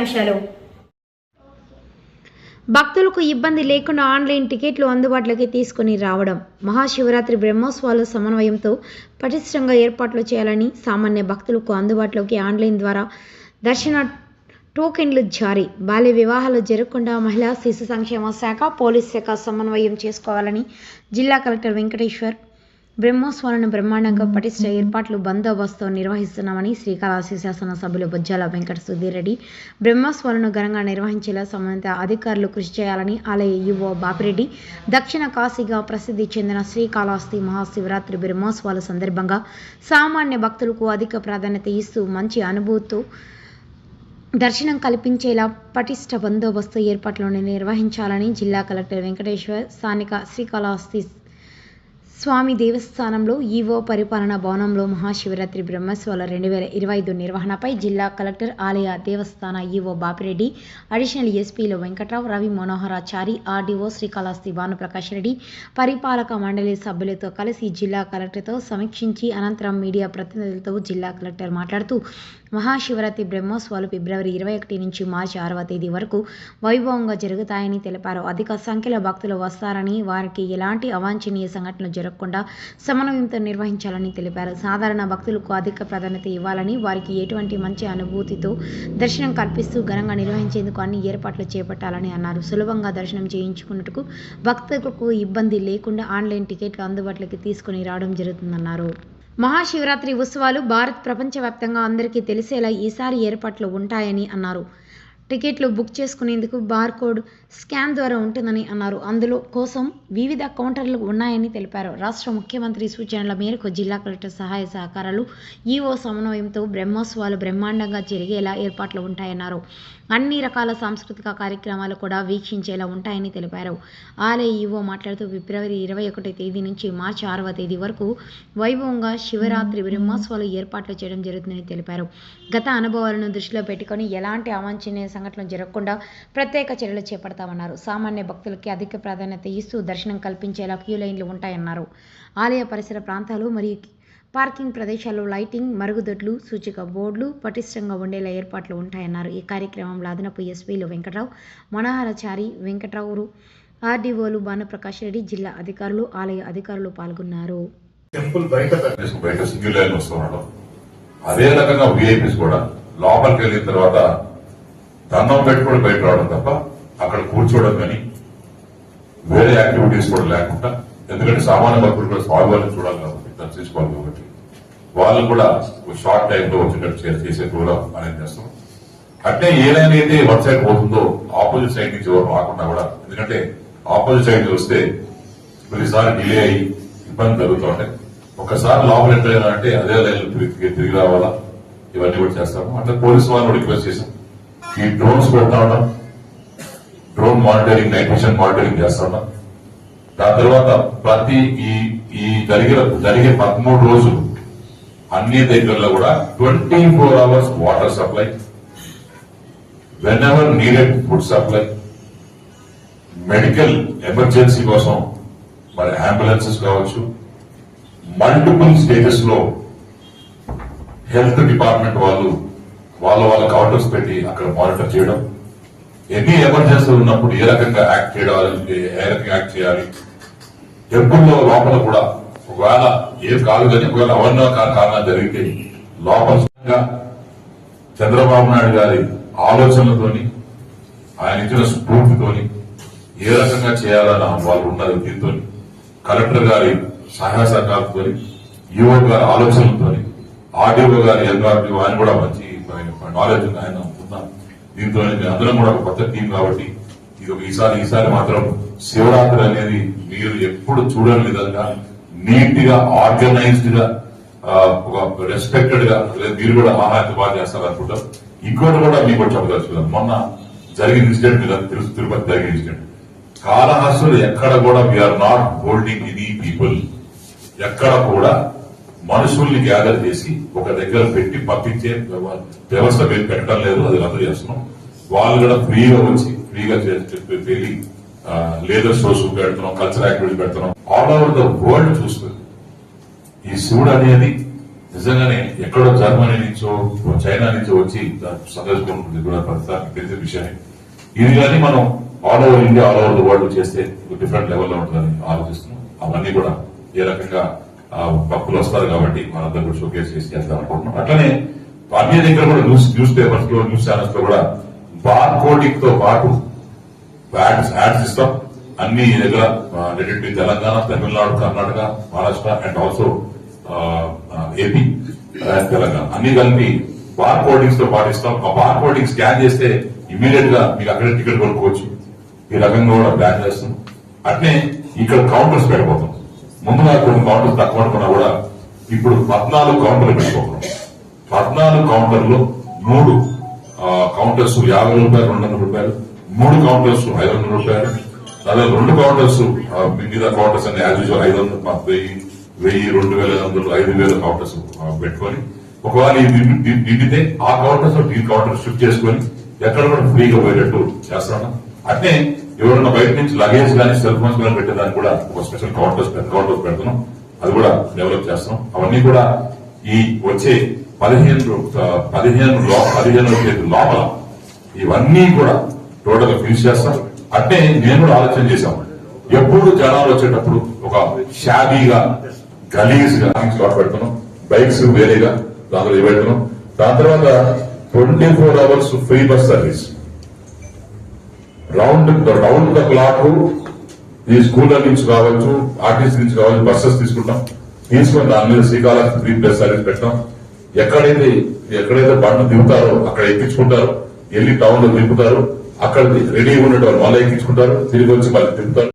ముఖ్యాంశాలు భక్తులకు ఇబ్బంది లేకుండా ఆన్లైన్ టికెట్లు అందుబాటులోకి తీసుకుని రావడం మహాశివరాత్రి బ్రహ్మోత్సవాల సమన్వయంతో పటిష్టంగా ఏర్పాట్లు చేయాలని సామాన్య భక్తులకు అందుబాటులోకి ఆన్లైన్ ద్వారా దర్శన టోకెన్లు జారీ బాల్య వివాహాలు జరగకుండా మహిళా శిశు సంక్షేమ శాఖ పోలీస్ శాఖ సమన్వయం చేసుకోవాలని జిల్లా కలెక్టర్ వెంకటేశ్వర్ బ్రహ్మోత్సవాలను బ్రహ్మాండంగా పటిష్ట ఏర్పాట్లు బందోబస్తు నిర్వహిస్తున్నామని శ్రీకాళహస్తి శాసన సభ్యులు బొజ్జాల వెంకట సుధీర్ రెడ్డి బ్రహ్మోత్సవాలను ఘనంగా నిర్వహించేలా సంబంధిత అధికారులు కృషి చేయాలని ఆలయ యువ బాపిరెడ్డి. దక్షిణ కాశీగా ప్రసిద్ధి చెందిన శ్రీకాళహస్తి మహాశివరాత్రి బ్రహ్మోత్సవాల సందర్భంగా సామాన్య భక్తులకు అధిక ప్రాధాన్యత ఇస్తూ మంచి అనుభూతితో దర్శనం కల్పించేలా పటిష్ట బందోబస్తు ఏర్పాట్లను నిర్వహించాలని జిల్లా కలెక్టర్ వెంకటేశ్వర్ స్థానిక శ్రీకాళహస్తి స్వామి దేవస్థానంలో ఈవో పరిపాలనా భవనంలో మహాశివరాత్రి బ్రహ్మోత్సవాల రెండు వేల ఇరవై ఐదు నిర్వహణపై జిల్లా కలెక్టర్ ఆలయ దేవస్థాన ఈవో బాపిరెడ్డి అడిషనల్ ఎస్పీలు వెంకట్రావు రవి మనోహరాచారి ఆర్డీఓ శ్రీకాళహస్తి భానుప్రకాష్ రెడ్డి పరిపాలక మండలి సభ్యులతో కలిసి జిల్లా కలెక్టర్తో సమీక్షించి అనంతరం మీడియా ప్రతినిధులతో జిల్లా కలెక్టర్ మాట్లాడుతూ మహాశివరాత్రి బ్రహ్మోత్సవాలు ఫిబ్రవరి ఇరవై ఒకటి నుంచి మార్చి ఆరవ తేదీ వరకు వైభవంగా జరుగుతాయని తెలిపారు. అధిక సంఖ్యలో భక్తులు వస్తారని వారికి ఎలాంటి అవాంఛనీయ సంఘటనలు జరగకుండా సమన్వయంతో నిర్వహించాలని తెలిపారు. సాధారణ భక్తులకు అధిక ప్రాధాన్యత ఇవ్వాలని వారికి ఎటువంటి మంచి అనుభూతితో దర్శనం కల్పిస్తూ ఘనంగా నిర్వహించేందుకు అన్ని ఏర్పాట్లు చేపట్టాలని అన్నారు. సులభంగా దర్శనం చేయించుకున్నట్టుకు భక్తులకు ఇబ్బంది లేకుండా ఆన్లైన్ టికెట్లు అందుబాటులోకి తీసుకుని రావడం జరుగుతుందన్నారు. మహాశివరాత్రి ఉత్సవాలు భారత్ ప్రపంచవ్యాప్తంగా అందరికీ తెలిసేలా ఈసారి ఏర్పాట్లు ఉంటాయని అన్నారు. టికెట్లు బుక్ చేసుకునేందుకు బార్కోడ్ స్కాన్ ద్వారా ఉంటుందని అన్నారు. అందులో కోసం వివిధ కౌంటర్లు ఉన్నాయని తెలిపారు. రాష్ట్ర ముఖ్యమంత్రి సూచనల మేరకు జిల్లా కలెక్టర్ సహాయ సహకారాలు ఈఓ సమన్వయంతో బ్రహ్మోత్సవాలు బ్రహ్మాండంగా జరిగేలా ఏర్పాట్లు ఉంటాయన్నారు. అన్ని రకాల సాంస్కృతిక కార్యక్రమాలు కూడా వీక్షించేలా ఉంటాయని తెలిపారు. ఆలయ ఈవో మాట్లాడుతూ ఫిబ్రవరి ఇరవై ఒకటి తేదీ నుంచి మార్చి ఆరవ తేదీ వరకు వైభవంగా శివరాత్రి బ్రహ్మోత్సవాలు ఏర్పాట్లు చేయడం జరుగుతుందని తెలిపారు. గత అనుభవాలను దృష్టిలో పెట్టుకొని ఎలాంటి అవాంఛనీయ సంఘటనలు జరగకుండా ప్రత్యేక చర్యలు చేపడతామన్నారు. సామాన్య భక్తులకి అధిక ప్రాధాన్యత ఇస్తూ దర్శనం కల్పించేలా క్యూ లైన్లు ఉంటాయన్నారు. ఆలయ పరిసర ప్రాంతాలు మరియు పార్కింగ్ ప్రదేశాల్లో లైటింగ్ మరుగుదొడ్లు సూచిక బోర్డులు పటిష్టంగా ఉండేలా ఏర్పాట్లు ఉంటాయన్నారు. ఈ కార్యక్రమంలో అదనపు ఎస్పీలు వెంకట్రావు మనోహరచారి వెంకట్రావు ఆర్డీఓలు భానుప్రకాష్ రెడ్డి జిల్లా అధికారులు ఆలయ అధికారులు పాల్గొన్నారు. టెంపుల్ బయట బయట అదే రకంగా విఐపీస్ కూడా లోపలికి వెళ్ళిన తర్వాత దండం పెట్టుకుని బయట రావడం తప్ప అక్కడ కూర్చోవడం కానీ వేరే యాక్టివిటీస్ కూడా లేకుండా ఎందుకంటే సామాన్య భక్తులు కూడా స్వామివారిని చూడాలి కాబట్టి దర్శించుకోవాలి కాబట్టి వాళ్ళు కూడా షార్ట్ టైంలో వచ్చేటట్టు చేసే ప్రోగ్రామ్ అనేది చేస్తాం. అంటే ఏదైనా అయితే వన్ సైడ్ పోతుందో ఆపోజిట్ సైడ్ నుంచి ఎవరు రాకుండా కూడా ఎందుకంటే ఆపోజిట్ సైడ్ చూస్తే ప్రతిసారి డిలే అయ్యి ఇబ్బంది జరుగుతూ ఉంటాయి. ఒకసారి లోపల ఎంటర్ అంటే అదే లైన్ తిరిగి తిరిగి రావాలా? ఇవన్నీ కూడా చేస్తాము. అంటే పోలీసు వాళ్ళని కూడా రిక్వెస్ట్ చేశాం. ఈ డ్రోన్స్ కొడతా ఉన్నాం drone monitoring night vision monitoring చేస్తున్నాం దాని తర్వాత ప్రతి ఈ ఈ జరిగే జరిగే పదమూడు రోజులు అన్ని దగ్గరలో కూడా twenty four hours water supply whenever needed food supply medical emergency కోసం మరి అంబులెన్సెస్ కావచ్చు మల్టిపుల్ స్టేజెస్లో హెల్త్ డిపార్ట్మెంట్ వాళ్ళు వాళ్ళ వాళ్ళ కౌంటర్స్ పెట్టి అక్కడ మానిటర్ చేయడం. ఎన్ని ఎమర్జెన్సీ ఉన్నప్పుడు ఏ రకంగా యాక్ట్ చేయాలి ఏ రకంగా యాక్ట్ చేయాలి? టెంపుల్లో లోపల కూడా ఒకవేళ ఏం కాదు కానీ ఒకవేళ అవన్న కారణాలు జరిగితే లోపల చంద్రబాబు నాయుడు గారి ఆలోచనలతోని ఆయన ఇచ్చిన స్ఫూర్తితోని ఏ రకంగా చేయాలని వాళ్ళు ఉన్నారు దీంతో కలెక్టర్ గారి సహాయ సహకారంతో ఈఓ గారి ఆలోచనలతో ఆర్డీఓ గారి ఎల్ఆర్డీఓ ఆయన కూడా మంచి నాలెడ్జ్ ఉంది? ఆయన దీంతో అందరం కూడా ఒక కొత్త టీం కాబట్టి ఇది ఒక ఈసారి ఈసారి మాత్రం శివరాత్రి అనేది మీరు ఎప్పుడు చూడని విధంగా నీట్గా ఆర్గనైజ్డ్గా ఒక రెస్పెక్టెడ్గా మీరు కూడా ఆహారం బాగా చేస్తారు అనుకుంటారు ఇంకోటి కూడా మీకు కూడా మొన్న జరిగిన ఇన్సిడెంట్ మీద తెలుసు తిరుపతి జరిగిన ఇన్సిడెంట్ కాళహస్తులు ఎక్కడ కూడా we are not holding any people ఎక్కడ కూడా మనుషుల్ని గ్యాదర్ చేసి ఒక దగ్గర పెట్టి పంపించే వ్యవ- వ్యవస్థ మేము పెట్టడం లేదు అది రద్దు చేస్తున్నాం. వాళ్ళు కూడా ఫ్రీగా వచ్చి ఫ్రీగా వెళ్ళి లేదర్ షోస్ పెడుతున్నాం కల్చరల్ యాక్టివిటీస్ పెడుతున్నాం. ఆల్ ఓవర్ ద వరల్డ్ చూస్తుంది. ఈ శివుడు అనేది నిజంగానే ఎక్కడో జర్మనీ నుంచో చైనా నుంచో వచ్చి సందర్శించుకుంటుంది కూడా ప్రస్తుతానికి తెలిసే విషయమే. ఇది కానీ మనం all over India all over the world చేస్తే డిఫరెంట్ లెవెల్లో ఉంటుందని ఆలోచిస్తున్నాం. అవన్నీ కూడా ఏ రకంగా పప్పులు భక్తులు వస్తారు కాబట్టి మనందరం కూడా షోకేస్ చేసి చేస్తాం అనుకుంటున్నాం. అట్లనే అన్ని దగ్గర కూడా న్యూస్ న్యూస్ పేపర్స్లో న్యూస్ ఛానల్స్లో కూడా బార్ కోడింగ్తో పాటు యాడ్స్ యాడ్స్ ఇస్తాం. అన్ని దగ్గర related to Telangana Tamil Nadu Karnataka Maharashtra and also AP and Telangana. అన్ని కలిపి బార్ కోడింగ్స్తో పాటిస్తాం ఆ బార్ కోడింగ్ స్కాన్ చేస్తే ఇమీడియట్గా మీకు అక్కడే టికెట్ కొనుక్కోవచ్చు. ఈ రకంగా కూడా ప్లాన్ చేస్తాం. అట్నే ఇక్కడ కౌంటర్స్ పెట్టబోతాం. ముందుగా కొన్ని కౌంటర్స్ తక్కువ అనుకున్నా కూడా ఇప్పుడు పద్నాలుగు కౌంటర్లు పెట్టుకోతున్నాం పద్నాలుగు కౌంటర్లు మూడు కౌంటర్స్ యాభై రూపాయలు రెండు వందల రూపాయలు మూడు కౌంటర్స్ ఐదు వందల రూపాయలు అదే రెండు కౌంటర్స్ ఆ, మిగతా కౌంటర్స్ అన్ని యాజ్ యూజువల్ ఐదు వందలు వెయ్యి వెయ్యి రెండు వేల ఐదు వందలు ఐదు వేల కౌంటర్స్ పెట్టుకొని ఒకవేళ ఇది నిండితే ఆ కౌంటర్స్ ఈ కౌంటర్ షిఫ్ట్ చేసుకొని ఎక్కడ కూడా ఫ్రీగా పోయేటట్టు చేస్తాను అంటే ఎవరైనా బయట నుంచి లగేజ్ కానీ సెల్ ఫోన్స్ కానీ పెట్టేదానికి కూడా ఒక స్పెషల్ కౌంటర్స్ కౌంటర్స్ పెడుతున్నాం. అది కూడా డెవలప్ చేస్తాం అవన్నీ కూడా ఈ వచ్చే పదిహేను పదిహేను లో- పదిహేను తేదీ లోపల ఇవన్నీ కూడా టోటల్ ఫినిష్ చేస్తాం. అంటే నేను కూడా ఆలోచన చేశాం. ఎప్పుడు జనాలు వచ్చేటప్పుడు ఒక షాబీగా గలీజ్గా స్లాట్ పెడుతున్నాం. బైక్స్ వేరేగా దాంట్లో ఇవి పెడుతున్నాం. దాని తర్వాత twenty four hours free bus service round round the clock ఈ స్కూళ్ళ నుంచి కావచ్చు ఆర్టీసీ నుంచి కావచ్చు బస్సెస్ తీసుకుంటాం. తీసుకుని దాని మీద శ్రీకాళహస్తి ఫ్రీ ప్లస్ సర్వీస్ పెట్టాం. ఎక్కడైతే ఎక్కడైతే బండ్లు దిగుతారో అక్కడ ఎక్కించుకుంటారు. వెళ్ళి టౌన్లో దింపుతారు. అక్కడ రెడీ ఉన్నట్టు వాళ్ళు మళ్ళీ ఎక్కించుకుంటారు. తిరిగి వచ్చి మళ్ళీ దింపుతారు.